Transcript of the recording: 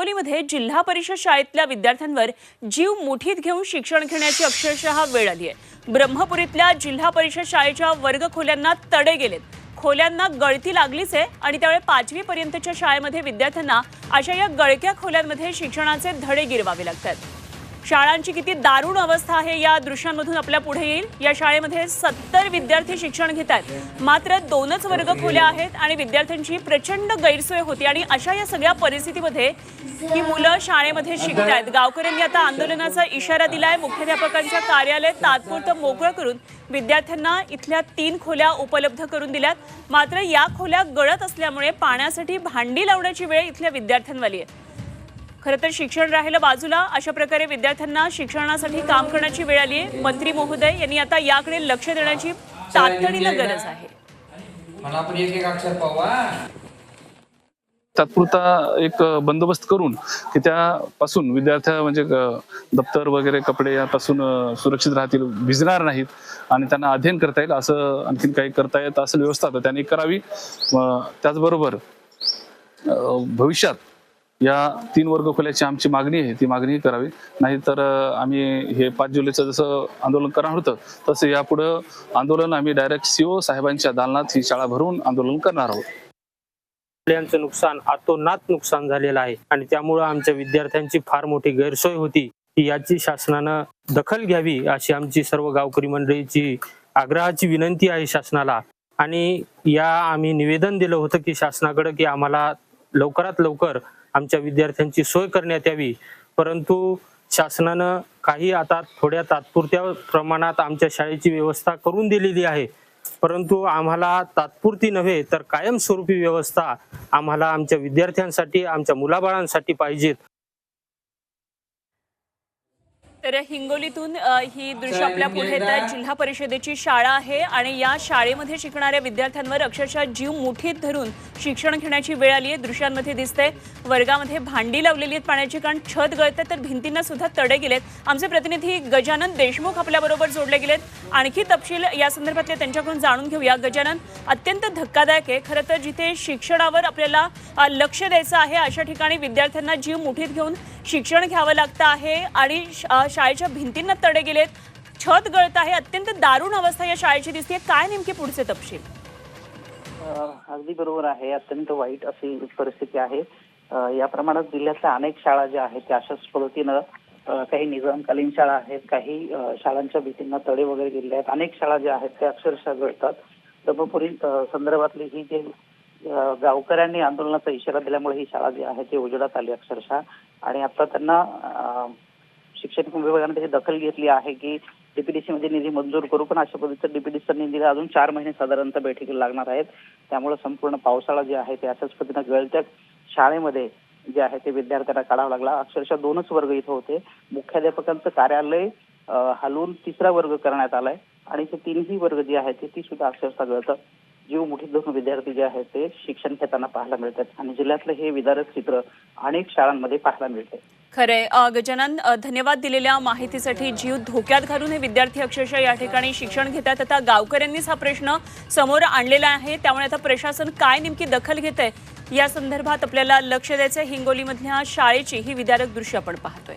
हिंगोलीमध्ये जिल्हा परिषद शाळेतल्या विद्यार्थ्यांवर जीव मुठीत घेऊन शिक्षण घेण्याची अक्षरशः वेळ आली आहे. ब्रह्मपुरीतल्या जिल्हा परिषद शाळेच्या वर्ग खोल्यांना तडे गेलेत. खोल्यांना गळती लागलीच आहे आणि त्यामुळे पाचवी पर्यंतच्या शाळेमध्ये विद्यार्थ्यांना अशा या गळक्या खोल्यांमध्ये शिक्षणाचे धडे गिरवावे लागतात. शाळांची किती दारुण अवस्था आहे या दृश्यांमधून आपल्या पुढे येईल. या शाळेमध्ये सत्तर विद्यार्थी शिक्षण घेत आहेत. मात्र दोनच वर्ग खोल्या आहेत आणि विद्यार्थ्यांची प्रचंड गैरसोय होती आणि अशा या सगळ्या परिस्थितीमध्ये ही मुलं शाळेमध्ये शिकतायत गावकऱ्यांनी आता आंदोलनाचा इशारा दिलाय. मुख्याध्यापकांच्या कार्यालय तात्पुरतं मोकळं करून विद्यार्थ्यांना इथल्या तीन खोल्या उपलब्ध करून दिल्यात. मात्र या खोल्या गळत असल्यामुळे पाण्यासाठी भांडी लावण्याची वेळ इथल्या विद्यार्थ्यांवाली आहे. खरं तर शिक्षण राहिलं बाजूला. अशा प्रकारे विद्यार्थ्यांना शिक्षणासाठी काम करण्याची वेळ आली आहे मंत्री महोदय यांनी आता याकडे लक्ष देण्याची तातडीनं गरज आहे. मला आपण एक एक अक्षर पाहू. तात्पुरता एक बंदोबस्त करून की त्यापासून विद्यार्थ्या म्हणजे दप्तर वगैरे कपडे यापासून सुरक्षित राहतील भिजणार नाहीत आणि त्यांना अध्ययन करता येईल असं आणखीन काही करता येत असेल व्यवस्था तर त्यांनी करावी. त्याचबरोबर भविष्यात या तीन वर्ग खोल्याची आमची मागणी आहे ती मागणी करावी. नाहीतर आम्ही हे पाच जुलैचं जसं आंदोलन करणार होतं तसं यापुढं आंदोलन आम्ही डायरेक्ट सीओ साहेबांच्या दालनात ही शाळा भरून आंदोलन करणार आहोत. आपल्यांचं नुकसान आतोनात नुकसान झालेलं आहे आणि त्यामुळं आमच्या विद्यार्थ्यांची फार मोठी गैरसोय होती की याची शासनानं दखल घ्यावी अशी आमची सर्व गावकरी मंडळीची आग्रहाची विनंती आहे शासनाला. आणि या आम्ही निवेदन दिलं होतं की शासनाकडे की आम्हाला लवकरात लवकर आमच्या विद्यार्थ्यांची सोय करण्यात यावी. परंतु शासनानं काही आता थोड्या तात्पुरत्या प्रमाणात आमच्या शाळेची व्यवस्था करून दिलेली आहे. परंतु आम्हाला तात्पुरती नव्हे तर कायमस्वरूपी व्यवस्था आम्हाला आमच्या विद्यार्थ्यांसाठी आमच्या मुलाबाळांसाठी पाहिजेत. तर हिंगोलीतून ही दृश्य आपल्या पुढे येत आहेत जिल्हा परिषदेची शाळा आहे आणि या शाळेमध्ये शिकणाऱ्या विद्यार्थ्यांवर अक्षरशः जीव मुठीत धरून शिक्षण घेण्याची वेळ आली आहे. दृश्यांमध्ये दिसते वर्गामध्ये भांडी लावलेली आहेत पाण्याची कारण छत गळते तर भिंतींना सुद्धा तडे गेलेत. आमचे प्रतिनिधी गजानन देशमुख आपल्याबरोबर जोडले गेलेत. आणखी तपशील या संदर्भातले त्यांच्याकडून जाणून घेऊया. गजानन अत्यंत धक्कादायक आहे. खरं तर जिथे शिक्षणावर आपल्याला लक्ष द्यायचं आहे अशा ठिकाणी विद्यार्थ्यांना जीव मुठीत घेऊन शिक्षण घ्यावं लागतं आहे आणि शाळेच्या भिंतींना तडे गेलेत. छत गळत आहे. अत्यंत दारुण अवस्था या शाळेची दिसते काय नेमके पुढचे तपशील? अगदी बरोबर आहे. अत्यंत वाईट अशी परिस्थिती आहे. या प्रमाणात जिल्ह्यातल्या अनेक शाळा ज्या आहेत त्या अशाच पद्धतीनं काही निजामकालीन शाळा आहेत काही शाळांच्या भीतींना तडे वगैरे गेले आहेत. अनेक शाळा ज्या आहेत त्या अक्षरशः गळतात. धर्मपुरी संदर्भातली ही जे गावकऱ्यांनी आंदोलनाचा इशारा दिल्यामुळे ही शाळा जी आहे ती उजेडात आली अक्षरशः. आणि आता त्यांना शिक्षण विभागाने त्याची दखल घेतली आहे की डीपीडीसी मध्ये निधी मंजूर करू पण अशा पद्धतीचा डीपीडीसीचा निधी अजून चार महिने साधारणतः बैठकीला लागणार आहेत. त्यामुळे संपूर्ण पावसाळा जे आहे ते अशाच पद्धतीनं गळत्या शाळेमध्ये जे आहे ते विद्यार्थ्यांना काढावा लागला. अक्षरशः दोनच वर्ग इथं होते. मुख्याध्यापकांचं कार्यालय हलवून तिसरा वर्ग करण्यात आलाय. आणि ते तीनही वर्ग जे आहेत ते ती सुद्धा अक्षरशः गळतं. जीव मुठीत धरून विद्यार्थी जे आहेत ते शिक्षण घेताना पाहायला मिळतात. आणि जिल्ह्यातलं हे विदारक चित्र अनेक शाळांमध्ये पाहायला मिळते. खरंय गजानन धन्यवाद दिलेल्या माहितीसाठी जीव धोक्यात घालून हे विद्यार्थी अक्षरशः या ठिकाणी शिक्षण घेतात. आता गावकऱ्यांनीच हा प्रश्न समोर आणलेला आहे. त्यामुळे आता प्रशासन काय नेमकी दखल घेत आहे या संदर्भात आपल्याला लक्ष द्यायचं हिंगोलीमधल्या शाळेची ही विदारक दृश्य आपण पाहतोय.